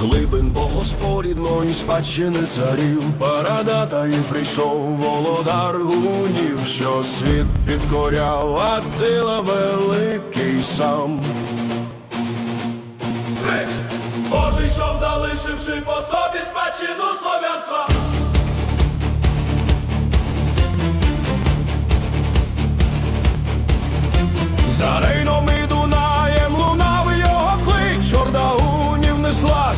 Богоспорідної спадщини царів Парадата і прийшов володар гунів, що світ підкоряв, Аттила великий сам. Божий йшов, залишивши по собі спадщину слов'янства. За Рейном і Дунаєм лунав його клич, Орда гунів несла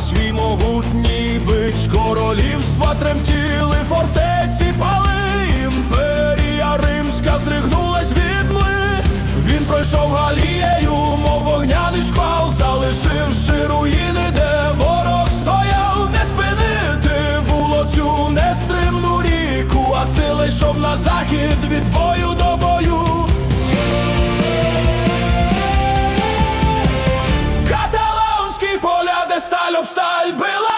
королівства тремтіли, фортеці пали, імперія римська здригнулась від мли. Він пройшов Галією, мов вогняний шквал, залишивши руїни, де ворог стояв, не спинити було цю нестримну ріку, а ти йшов на захід від бою до бою. Каталонські поля, де сталь об сталь била,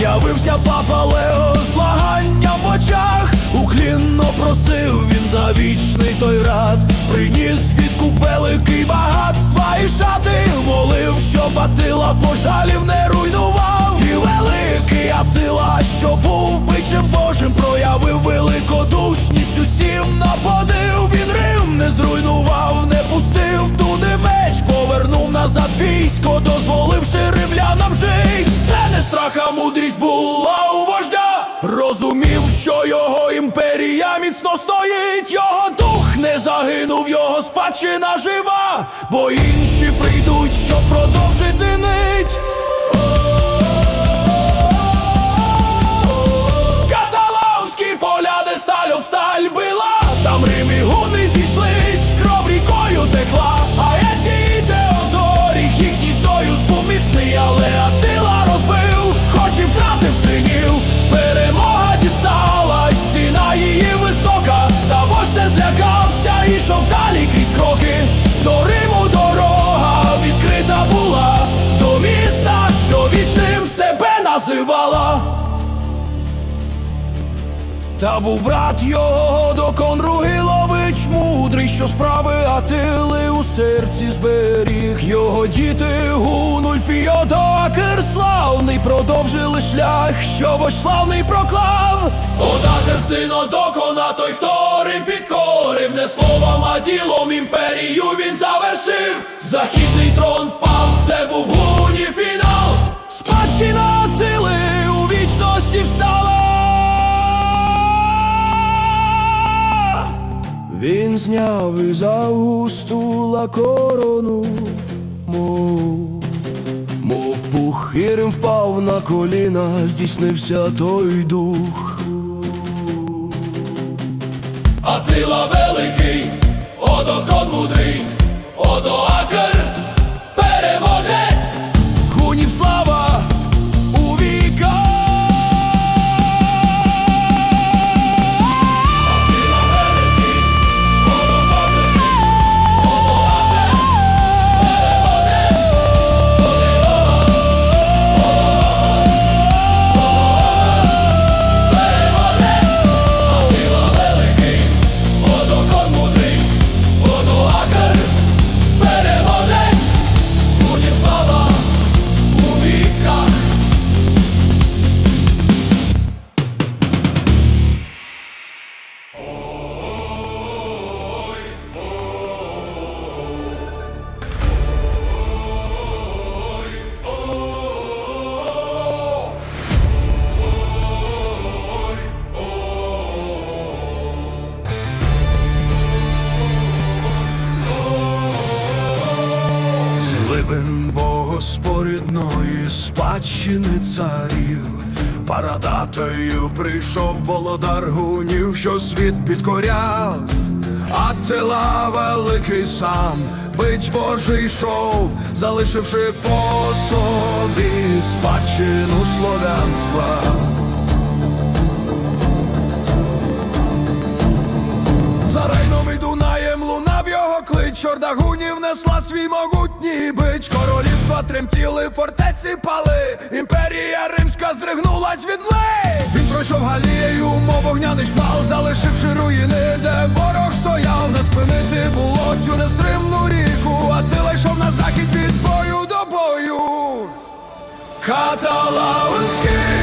З'явився папа Лео з благанням в очах, уклінно просив він за вічний той рад, приніс відкуп великий багатства і шати, молив, щоб Атила пожалів не руйнував. І великий Атила, що був бичем Божим, проявив великодушність усім на подив. Він Рим не зруйнував, не пустив туди меч, повернув назад військо, дозволивши римлянам жить. Це не страх, а була у вождя. Розумів, що його імперія міцно стоїть, його дух не загинув, його спадщина жива, бо інші прийдуть, щоб продовжити нить. Та був брат його Докон Ругилович мудрий, що справи Атили у серці зберіг. Його діти Гунульф і славний продовжили шлях, що вождь славний проклав. Одакер син Одокона, той, хто Рим підкорив, не словом, а ділом імперію він завершив. Західний трон впав, Він зняв із Августула корону, мов, мов пух, Ірим впав на коліна, здійснився той дух. Атила великий, Одокон мудрий, Одоакер, спадщини царів, парадатою прийшов володар гунів, що світ підкоряв, а тела великий сам, бич Божий йшов, залишивши по собі спадщину слов'янства. Чорда гунів несла свій могутній бич. Королівства тремтіли, фортеці пали, імперія римська здригнулась від мли. Він пройшов галією, мов вогняний шквал, залишивши руїни, де ворог стояв, не спинити було цю нестримну ріку, а ти йшов на захід від бою до бою. Каталаунські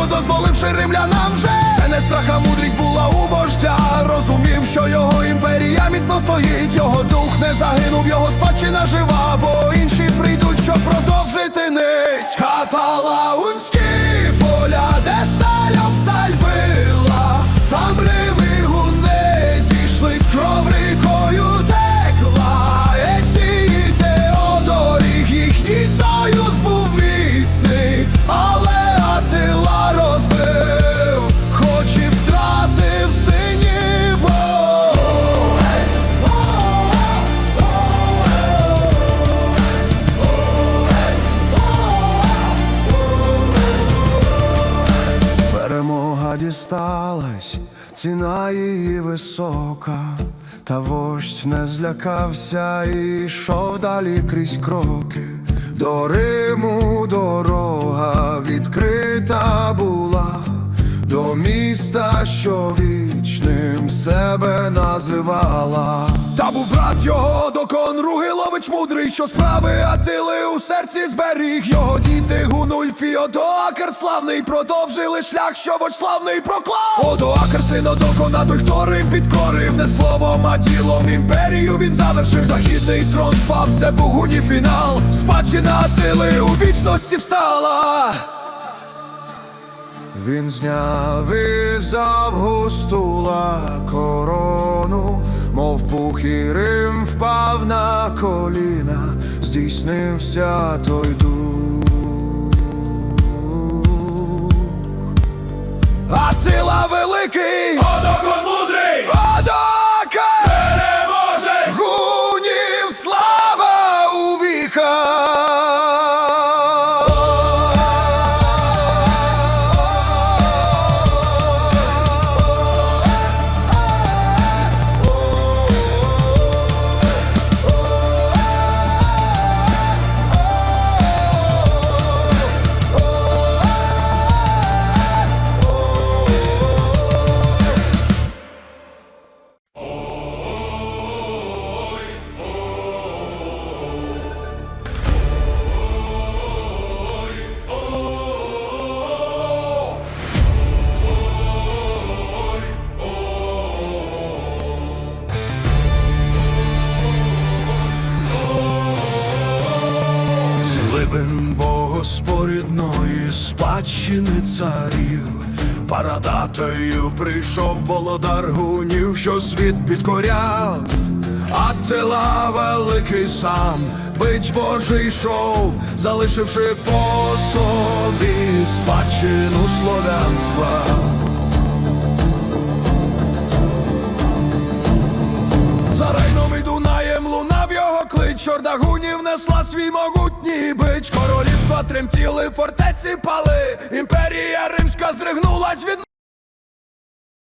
назад дозволивши римлянам вже. Це не страха, мудрість була у вождя. Розумів, що його імперія міцно стоїть, його дух не загинув, його спадщина жива, бо інші прийдуть, щоб продовжити нить. Каталаунські поля, де ціна її висока, та вождь не злякався і йшов далі крізь кроки. До Риму дорога відкрита була, до міста, що себе називала. Та був брат його до конруги лович мудрий, що справи Атили у серці зберіг. Його діти Гунульф і Одоакр славний продовжили шлях, що вочь славний проклав. Одоакр син Одокона, той, хто Рим підкорив, не словом, а ділом імперію він завершив. Західний трон впав, це богуні фінал. Спадщина Атили у вічності встала. Він зняв із Августула корону, мов пух і Рим впав на коліна, здійснився той дух. Атила великий, Одокон Глибин богоспорідної спадщини царів, Парадатою прийшов володар гунів, що світ підкоряв, Атила великий сам бич Божий йшов, залишивши по собі спадщину слов'янства. За Рейном і Дунаєм лунав його клич, Чорда гунів несла свій королівства тремтіли, фортеці пали, імперія римська здригнулась від